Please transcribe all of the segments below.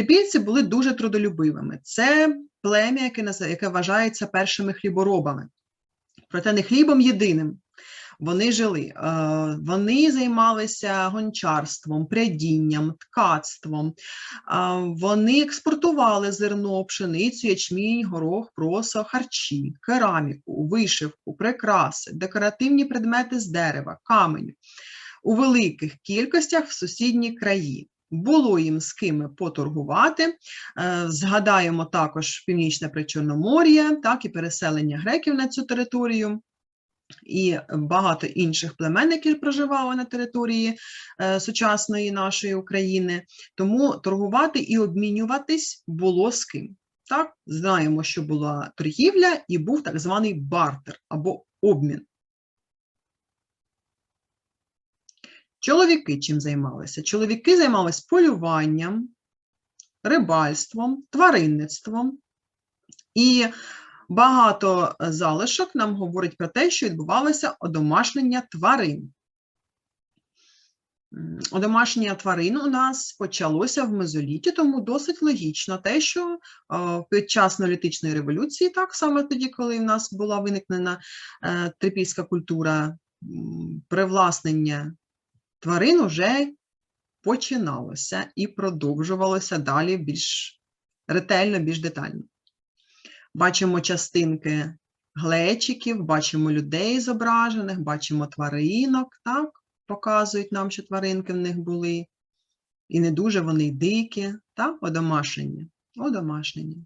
Трипільці були дуже трудолюбивими. Це плем'я, яке, яке вважається першими хліборобами. Проте не хлібом єдиним. Вони жили. Е, Вони займалися гончарством, прядінням, ткацтвом. Вони експортували зерно, пшеницю, ячмінь, горох, просо, харчі, кераміку, вишивку, прикраси, декоративні предмети з дерева, каменю у великих кількостях в сусідні краї. Було їм з ким поторгувати. Е, Згадаємо також Північне Причорномор'я, так і переселення греків на цю територію. І багато інших племен, які проживали на території е, сучасної нашої України. Тому торгувати і обмінюватись було з ким. Так, знаємо, що була торгівля і був так званий бартер або обмін. Чоловіки чим займалися? Чоловіки займалися полюванням, рибальством, тваринництвом. І багато залишок нам говорить про те, що відбувалося одомашнення тварин. Одомашнення тварин у нас почалося в мезоліті, тому досить логічно те, що е, під час неолітичної революції, так саме тоді, коли в нас була виникнена е, трипільська культура, привласнення тварин уже починалося і продовжувалося далі більш ретельно, більш детально. Бачимо частинки глечиків, бачимо людей зображених, бачимо тваринок, так? Показують нам, що тваринки в них були. І не дуже вони дикі, так? Одомашнені. Одомашнені.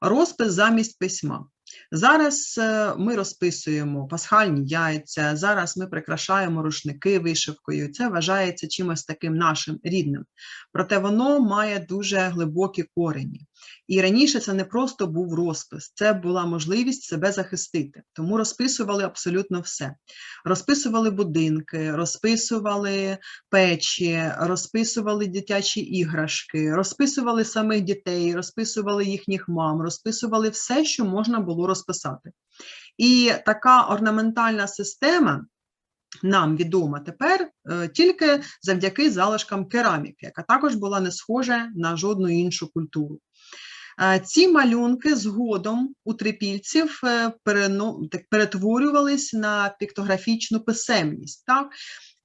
Розпис замість письма. Зараз е, ми розписуємо пасхальні яйця, зараз ми прикрашаємо рушники вишивкою. Це вважається чимось таким нашим рідним. Проте воно має дуже глибокі корені. І раніше це не просто був розпис, це була можливість себе захистити. Тому розписували абсолютно все. Розписували будинки, розписували печі, розписували дитячі іграшки, розписували самих дітей, розписували їхніх мам, розписували все, що можна було розписати. І така орнаментальна система нам відома тепер е, тільки завдяки залишкам кераміки, яка також була не схожа на жодну іншу культуру. Е, Ці малюнки згодом у трипільців е, перетворювались на піктографічну писемність, так?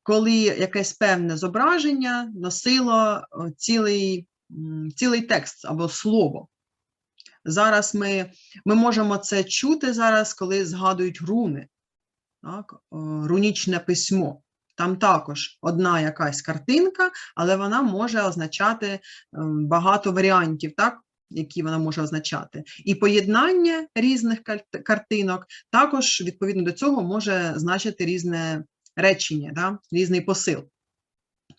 коли якесь певне зображення носило цілий, цілий текст або слово. Зараз ми, ми можемо це чути зараз, коли згадують руни, так? е, рунічне письмо. Там також одна якась картинка, але вона може означати е, багато варіантів, так? які вона може означати. І поєднання різних картинок також відповідно до цього може значити різне речення, да? різний посил.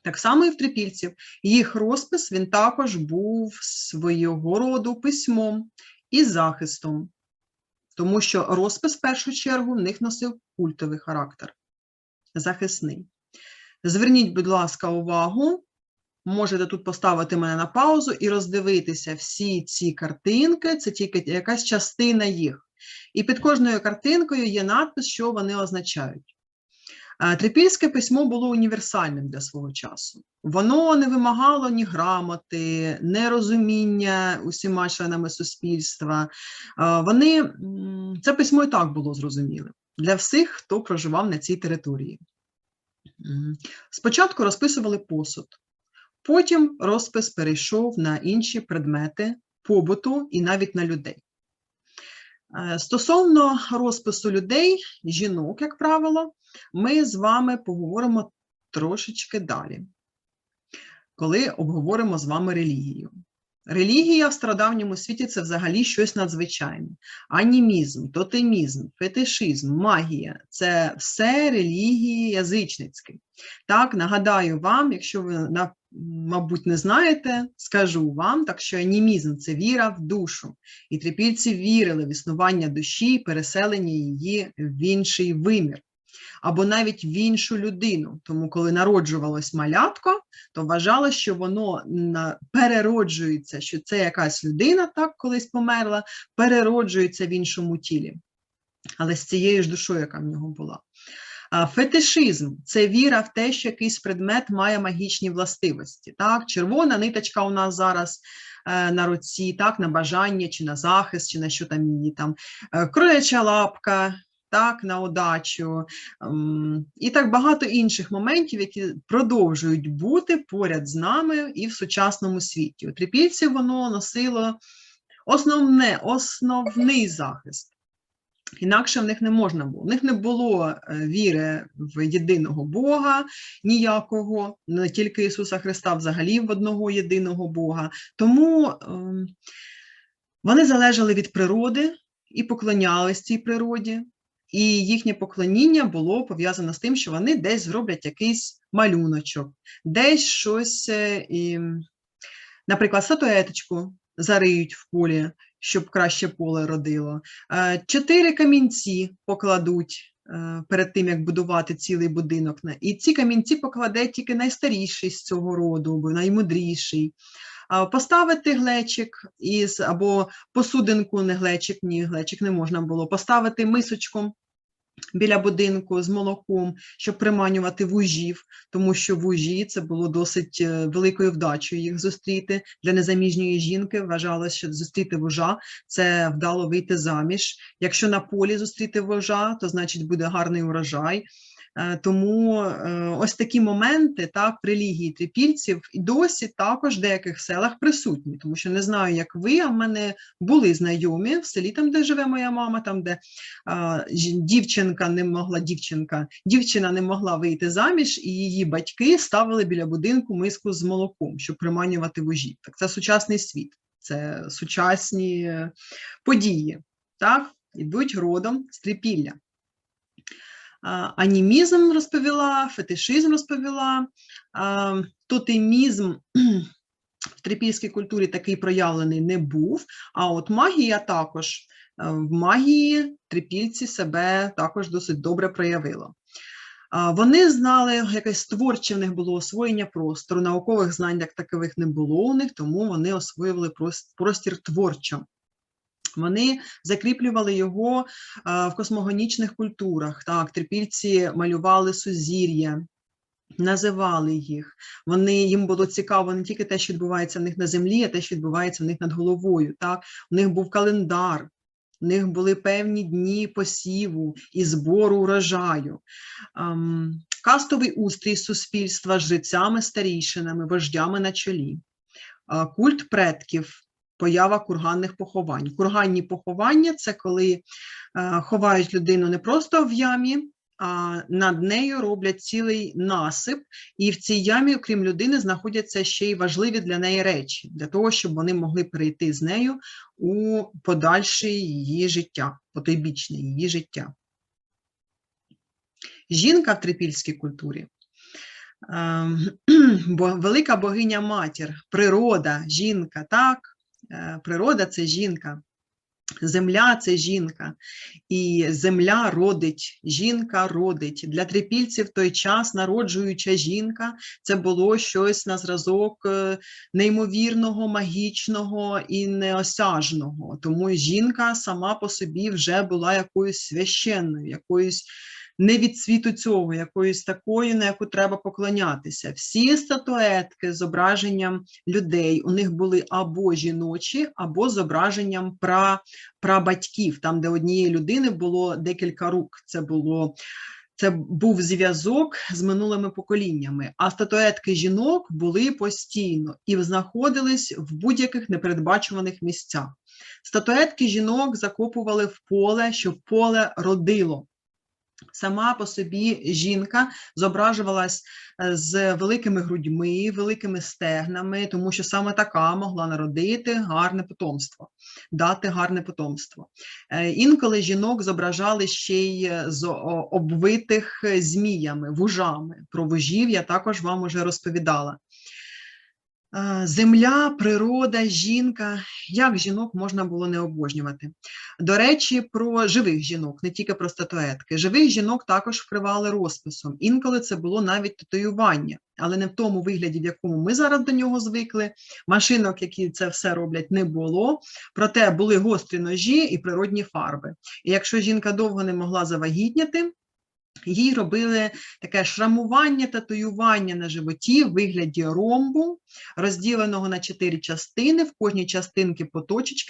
Так само і в трипільців. Їх розпис він також був свого роду письмом і захистом, тому що розпис в першу чергу в них носив культовий характер, захисний. Зверніть, будь ласка, увагу. Можете тут поставити мене на паузу і роздивитися всі ці картинки, це тільки якась частина їх. І під кожною картинкою є надпис, що вони означають. Трипільське письмо було універсальним для свого часу. Воно не вимагало ні грамоти, ні розуміння усіма членами суспільства. Вони, це письмо і так було зрозумілим для всіх, хто проживав на цій території. Спочатку розписували посуд, потім розпис перейшов на інші предмети побуту і навіть на людей. Е, Стосовно розпису людей, жінок, як правило, ми з вами поговоримо трошечки далі, коли обговоримо з вами релігію. Релігія в стародавньому світі це взагалі щось надзвичайне. Анімізм, тотемізм, фетишизм, магія це все релігії язичницькі. Так, нагадаю вам, якщо ви, мабуть, не знаєте, скажу вам, так що анімізм це віра в душу. І трипільці вірили в існування душі і переселення її в інший вимір або навіть в іншу людину. Тому, коли народжувалось малятко, то вважало, що воно перероджується, що це якась людина, так колись померла, перероджується в іншому тілі, але з цією ж душою, яка в нього була. Фетишизм це віра в те, що якийсь предмет має магічні властивості. Так? Червона ниточка у нас зараз е, на руці, так, на бажання, чи на захист, чи на що там її там, е, кроляча лапка, так, на удачу, ем, і так багато інших моментів, які продовжують бути поряд з нами і в сучасному світі. У трипільців воно носило основне, основний захист. Інакше в них не можна було. У них не було е, віри в єдиного Бога ніякого, не тільки Ісуса Христа, взагалі в одного єдиного Бога. Тому ем, вони залежали від природи і поклонялись цій природі. І їхнє поклоніння було пов'язане з тим, що вони десь зроблять якийсь малюночок, десь щось, е, і, наприклад, статуеточку зариють в полі, щоб краще поле родило. Е, Чотири камінці покладуть е, перед тим, як будувати цілий будинок. І ці камінці покладе тільки найстаріший з цього роду, або наймудріший. Поставити глечик із або посудинку, не глечик, ні, глечик не можна було. Поставити мисочку біля будинку з молоком, щоб приманювати вужів, тому що вужі це було досить е, великою вдачею їх зустріти. Для незаміжньої жінки вважалося, що зустріти вужа це вдало вийти заміж. Якщо на полі зустріти вожа, то значить буде гарний урожай. Е, Тому е, ось такі моменти так, в релігії трипільців і досі також в деяких селах присутні, тому що не знаю, як ви, а в мене були знайомі в селі, там, де живе моя мама, там, де а, дівчинка не могла, дівчинка, дівчина не могла вийти заміж, і її батьки ставили біля будинку миску з молоком, щоб приманювати вожів. Так це сучасний світ, це сучасні події, так, ідуть родом з трипілля. Анімізм розповіла, фетишизм розповіла, тотемізм в трипільській культурі такий проявлений не був, а от магія також, е, в магії трипільці себе також досить добре проявило. Вони знали, якесь творче в них було освоєння простору, наукових знань як такових не було у них, тому вони освоювали простір творчо. Вони закріплювали його в космогонічних культурах. Так, трипільці малювали сузір'я, називали їх. Вони їм було цікаво не тільки те, що відбувається в них на землі, а те, що відбувається в них над головою. Так, у них був календар. У них були певні дні посіву і збору урожаю. Ам, Кастовий устрій суспільства з жрецями, старійшинами, вождями на чолі. А, Культ предків, поява курганних поховань. Курганні поховання це коли е, ховають людину не просто в ямі, а над нею роблять цілий насип, і в цій ямі, окрім людини, знаходяться ще й важливі для неї речі, для того, щоб вони могли перейти з нею у подальше її життя, потойбічне її життя. Жінка в трипільській культурі. ем, велика богиня матір, природа, жінка, так, природа це жінка, земля це жінка, і земля родить, жінка родить. Для трипільців той час народжуюча жінка це було щось на зразок е, неймовірного, магічного і неосяжного. Тому жінка сама по собі вже була якоюсь священною, якоюсь не від світу цього, якоюсь такою, на яку треба поклонятися. Всі статуетки з зображенням людей у них були або жіночі, або зображенням пра, прабатьків, там, де однієї людини було декілька рук. Це було. Це був зв'язок з минулими поколіннями, а статуетки жінок були постійно і знаходились в будь-яких непередбачуваних місцях. Статуетки жінок закопували в поле, щоб поле родило. Сама по собі жінка зображувалась е, з великими грудьми, великими стегнами, тому що саме така могла народити гарне потомство, дати гарне потомство. Е, Інколи жінок зображали ще й е, з обвитих зміями, вужами. Про вужів я також вам уже розповідала. Земля, природа, жінка. Як жінок можна було не обожнювати? До речі, про живих жінок, не тільки про статуетки. Живих жінок також вкривали розписом. Інколи це було навіть татуювання, але не в тому вигляді, в якому ми зараз до нього звикли. Машинок, які це все роблять, не було. Проте були гострі ножі і природні фарби. І якщо жінка довго не могла завагітняти, їй робили таке шрамування, татуювання на животі в вигляді ромбу, розділеного на чотири частини. В кожній частинці по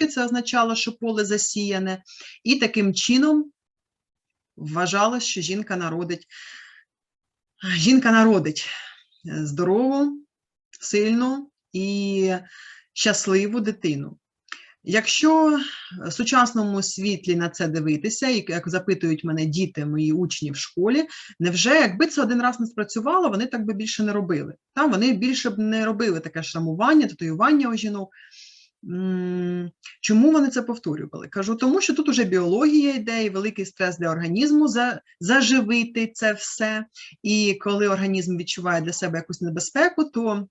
це означало, що поле засіяне. І таким чином вважалось, що жінка народить, жінка народить здорову, сильну і щасливу дитину. Якщо в сучасному світлі на це дивитися, і як запитують мене діти, мої учні в школі, невже якби це один раз не спрацювало, вони так би більше не робили? Та, вони більше б не робили таке шрамування, татуювання у жінок. Чому вони це повторювали? Кажу, тому що тут уже біологія йде і великий стрес для організму за, заживити це все. І коли організм відчуває для себе якусь небезпеку, то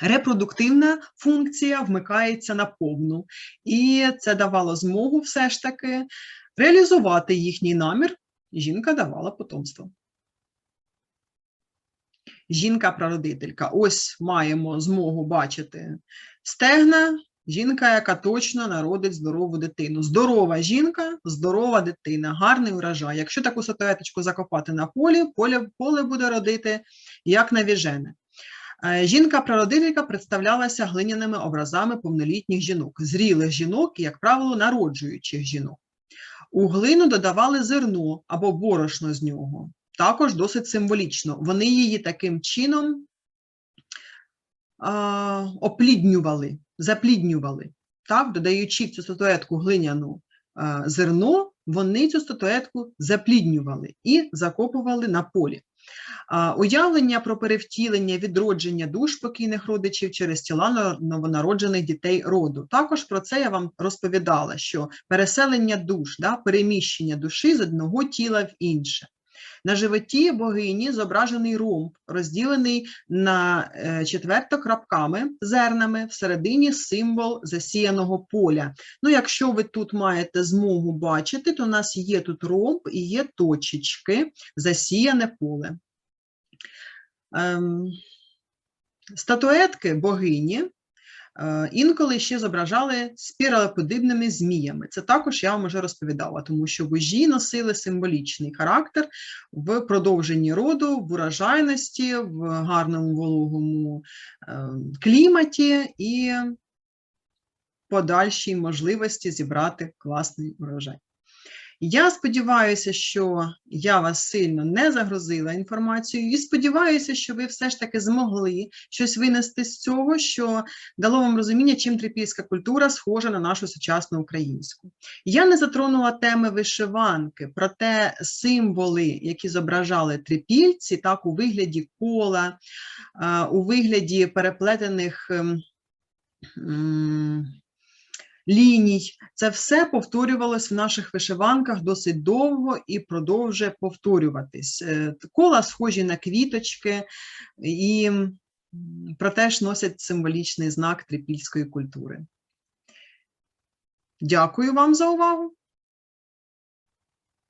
репродуктивна функція вмикається на повну. І це давало змогу все ж таки реалізувати їхній намір. Жінка давала потомство. Жінка-прародителька. Ось маємо змогу бачити стегна. Жінка, яка точно народить здорову дитину. Здорова жінка, здорова дитина, гарний урожай. Якщо таку статуеточку закопати на полі, поле, поле буде родити як навіжене. Е, Жінка-прародителька представлялася глиняними образами повнолітніх жінок, зрілих жінок, і, як правило, народжуючих жінок. У глину додавали зерно або борошно з нього. Також досить символічно. Вони її таким чином а, опліднювали, запліднювали, так, додаючи в цю статуетку глиняну а, зерно, вони цю статуетку запліднювали і закопували на полі. Уявлення про перевтілення, відродження душ покійних родичів через тіла новонароджених дітей роду. Також про це я вам розповідала, що переселення душ, да, переміщення душі з одного тіла в інше. На животі богині зображений ромб, розділений на е, четверто крапками, зернами, всередині символ засіяного поля. Ну, якщо ви тут маєте змогу бачити, то у нас є тут ромб і є точечки, засіяне поле. Ем, статуетки богині інколи ще зображали спіралеподібними зміями. Це також я вам вже розповідала, тому що вожі носили символічний характер в продовженні роду, в урожайності, в гарному вологому е, кліматі і подальшій можливості зібрати класний урожай. Я сподіваюся, що я вас сильно не загрузила інформацією, і сподіваюся, що ви все ж таки змогли щось винести з цього, що дало вам розуміння, чим трипільська культура схожа на нашу сучасну українську. Я не затронула теми вишиванки, проте символи, які зображали трипільці, так у вигляді кола, у вигляді переплетених. Ліній. Це все повторювалось в наших вишиванках досить довго і продовжує повторюватись. Е, Кола схожі на квіточки і проте ж носять символічний знак трипільської культури. Дякую вам за увагу.